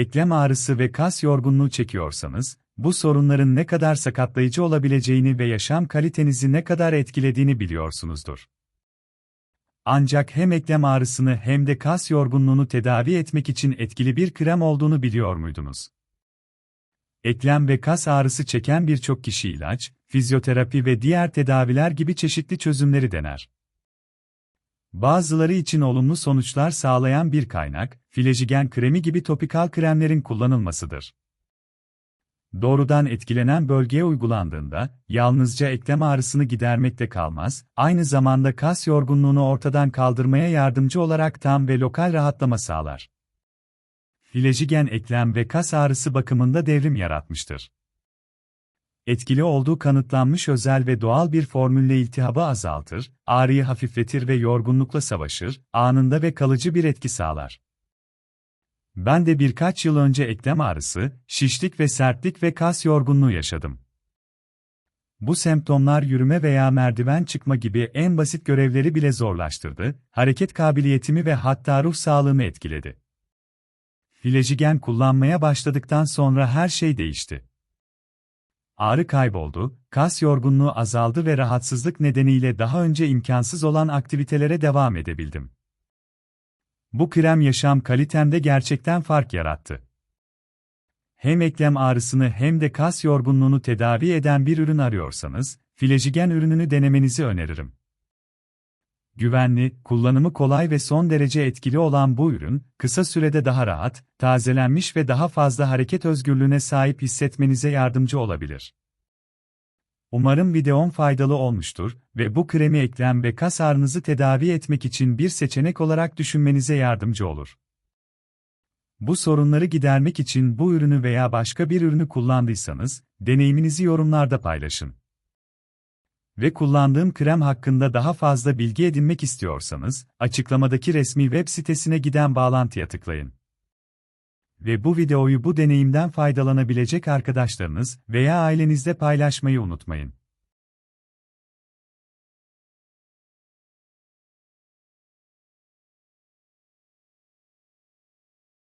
eklem ağrısı ve kas yorgunluğu çekiyorsanız, bu sorunların ne kadar sakatlayıcı olabileceğini ve yaşam kalitenizi ne kadar etkilediğini biliyorsunuzdur. Ancak hem eklem ağrısını hem de kas yorgunluğunu tedavi etmek için etkili bir krem olduğunu biliyor muydunuz? Eklem ve kas ağrısı çeken birçok kişi ilaç, fizyoterapi ve diğer tedaviler gibi çeşitli çözümleri dener. Bazıları için olumlu sonuçlar sağlayan bir kaynak, filejigen kremi gibi topikal kremlerin kullanılmasıdır. Doğrudan etkilenen bölgeye uygulandığında, yalnızca eklem ağrısını gidermekte kalmaz, aynı zamanda kas yorgunluğunu ortadan kaldırmaya yardımcı olarak tam ve lokal rahatlama sağlar. Filejigen eklem ve kas ağrısı bakımında devrim yaratmıştır. Etkili olduğu kanıtlanmış özel ve doğal bir formülle iltihabı azaltır, ağrıyı hafifletir ve yorgunlukla savaşır, anında ve kalıcı bir etki sağlar. Ben de birkaç yıl önce eklem ağrısı, şişlik ve sertlik ve kas yorgunluğu yaşadım. Bu semptomlar yürüme veya merdiven çıkma gibi en basit görevleri bile zorlaştırdı, hareket kabiliyetimi ve hatta ruh sağlığımı etkiledi. Filejigen kullanmaya başladıktan sonra her şey değişti. Ağrı kayboldu, kas yorgunluğu azaldı ve rahatsızlık nedeniyle daha önce imkansız olan aktivitelere devam edebildim. Bu krem yaşam kalitemde gerçekten fark yarattı. Hem eklem ağrısını hem de kas yorgunluğunu tedavi eden bir ürün arıyorsanız, Filejigen ürününü denemenizi öneririm. Güvenli, kullanımı kolay ve son derece etkili olan bu ürün, kısa sürede daha rahat, tazelenmiş ve daha fazla hareket özgürlüğüne sahip hissetmenize yardımcı olabilir. Umarım videom faydalı olmuştur ve bu kremi eklem ve kas ağrınızı tedavi etmek için bir seçenek olarak düşünmenize yardımcı olur. Bu sorunları gidermek için bu ürünü veya başka bir ürünü kullandıysanız, deneyiminizi yorumlarda paylaşın. Ve kullandığım krem hakkında daha fazla bilgi edinmek istiyorsanız, açıklamadaki resmi web sitesine giden bağlantıya tıklayın. Ve bu videoyu bu deneyimden faydalanabilecek arkadaşlarınız veya ailenizle paylaşmayı unutmayın.